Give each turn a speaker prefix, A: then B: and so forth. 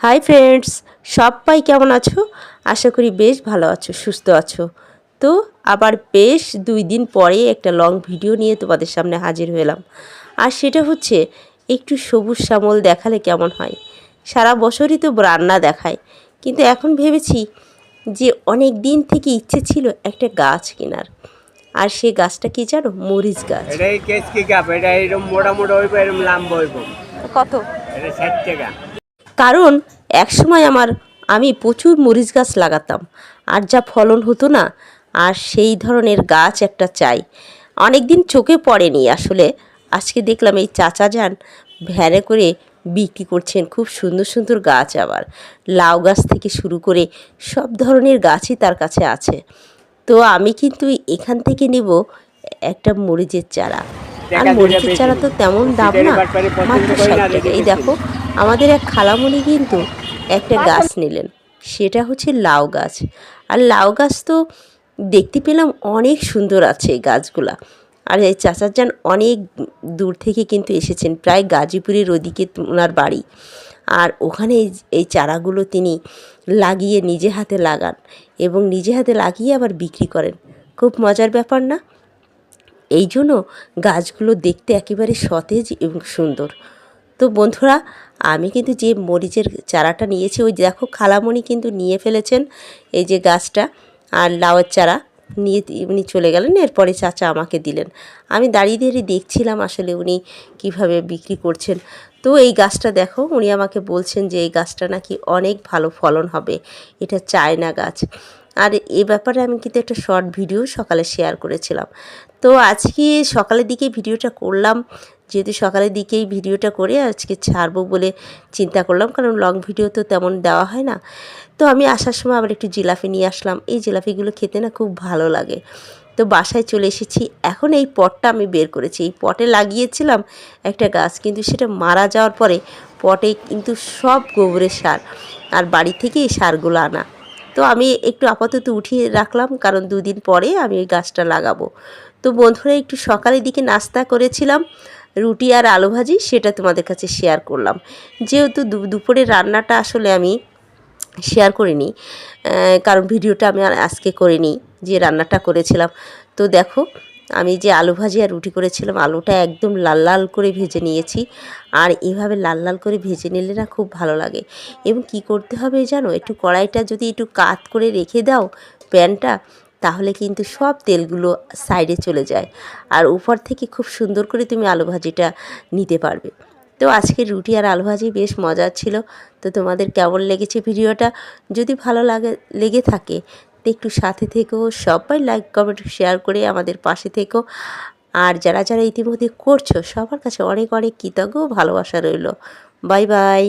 A: Hi friends সবাই কেমন আছো? আশা করি বেশ ভালো আছো সুস্থ আছো। তো আবার বেশ দুই দিন পরে একটা লং ভিডিও নিয়ে তোমাদের সামনে হাজির হলাম। আর সেটা হচ্ছে একটু সবুজ শ্যামল দেখালে কেমন হয়? সারা বছরই তো রান্না দেখায় কিন্তু এখন ভেবেছি যে অনেক দিন থেকে ইচ্ছে ছিল একটা গাছ কেনার। আর সেই গাছটা কি জানো? মরিচ গাছ।
B: এটা এই কেস কি কাপ এটা এরকম মোটা মোটা হইব এরকম লাম্বা হইব।
A: কত?
B: এটা ষাট টাকা।
A: কারণ একসময় আমার আমি প্রচুর মরিচ গাছ লাগাতাম। আর যা ফলন হতো না আর সেই ধরনের গাছ একটা চাই। অনেক দিন চোখে পড়েনি আসলে। আজকে দেখলাম এই চাচা যান ভ্যানে করে বিক্রি করছেন। খুব সুন্দর সুন্দর গাছ আবার। লাউ গাছ থেকে শুরু করে সব ধরনের গাছই তার কাছে আছে। তো আমি কিন্তু এখান থেকে নেব একটা মরিচের চারা। আর মরিচের চারা তো তেমন দাম না মাত্র ষাট টাকা। এই
B: দেখো
A: আমাদের এক খালামণি কিন্তু একটা গাছ নিলেন। সেটা হচ্ছে লাউ গাছ। আর লাউ গাছ তো দেখতে পেলাম অনেক সুন্দর আছে এই গাছগুলা। আর এই চাচার যান অনেক দূর থেকে কিন্তু এসেছেন, প্রায় গাজীপুরের ওদিকে ওনার বাড়ি। আর ওখানে এই চারাগুলো তিনি লাগিয়ে নিজে হাতে লাগান এবং নিজে হাতে লাগিয়ে আবার বিক্রি করেন। খুব মজার ব্যাপার না? এই জন্য গাছগুলো দেখতে একেবারে সতেজ এবং সুন্দর। তো বন্ধুরা, আমি কিন্তু যে মরিচের চারাটা নিয়েছি, ওই দেখো খালামণি কিন্তু নিয়ে ফেলেছেন এই যে গাছটা আর লাউয়ের চারা নিয়ে উনি চলে গেলেন, এরপরে চাচা আমাকে দিলেন। আমি দাঁড়িয়ে দাঁড়িয়ে দেখছিলাম আসলে উনি কীভাবে বিক্রি করছেন। তো এই গাছটা দেখো, উনি আমাকে বলছেন যে এই গাছটা নাকি অনেক ভালো ফলন হবে, এটা চায়না গাছ। আর এ ব্যাপারে আমি কিন্তু একটা শর্ট ভিডিও সকালে শেয়ার করেছিলাম। তো আজকে সকালের দিকে ভিডিওটা করলাম। যেহেতু সকালের দিকেই ভিডিওটা করে আজকে ছাড়বো বলে চিন্তা করলাম, কারণ লং ভিডিও তো তেমন দেওয়া হয় না। তো আমি আসার সময় আবার একটু জিলাপি নিয়ে আসলাম। এই জিলাপিগুলো খেতে না খুব ভালো লাগে। তো বাসায় চলে এসেছি। এখন এই পটটা আমি বের করেছি। এই পটে লাগিয়েছিলাম একটা গাছ, কিন্তু সেটা মারা যাওয়ার পরে পটে কিন্তু সব গোবরের সার। আর বাড়ি থেকে এই সারগুলো আনা। তো আমি একটু আপাতত উঠিয়ে রাখলাম, কারণ দুদিন পরে আমি ওই গাছটা লাগাবো। তো বন্ধুরা, একটু সকালের দিকে নাস্তা করেছিলাম, রুটি আর আলু ভাজি সেটা তোমাদের কাছে শেয়ার করলাম। যেহেতু দু- দুপুরের রান্নাটা আসলে আমি শেয়ার করিনি কারণ ভিডিওটা আমি আজকে করিনি, যে রান্নাটা করেছিলাম। তো দেখো আমি যে আলু ভাজি আর রুটি করেছিলাম, আলুটা একদম লাল লাল করে ভেজে নিয়েছি। আর এভাবে লাল লাল করে ভেজে নিলে না খুব ভালো লাগে। এবং কি করতে হবে জানো, একটু কড়াইটা যদি একটু কাত করে রেখে দাও প্যানটা, তাহলে কিন্তু সব তেলগুলো সাইডে চলে যায়। আর উপর থেকে খুব সুন্দর করে তুমি আলু ভাজিটা নিতে পারবে। তো আজকে রুটি আর আলু ভাজি বেশ মজার ছিল। তো তোমাদের কেমন লেগেছে ভিডিওটা? যদি ভালো লাগে, লেগে থাকে একটু সাথে থেকেও সবাই লাইক কমেন্ট শেয়ার করে আমাদের পাশে থেকেও আর যারা যারা ইতিমধ্যে করছ, সবার কাছে অনেক অনেক কৃতজ্ঞ ভালোবাসা রইল। Bye bye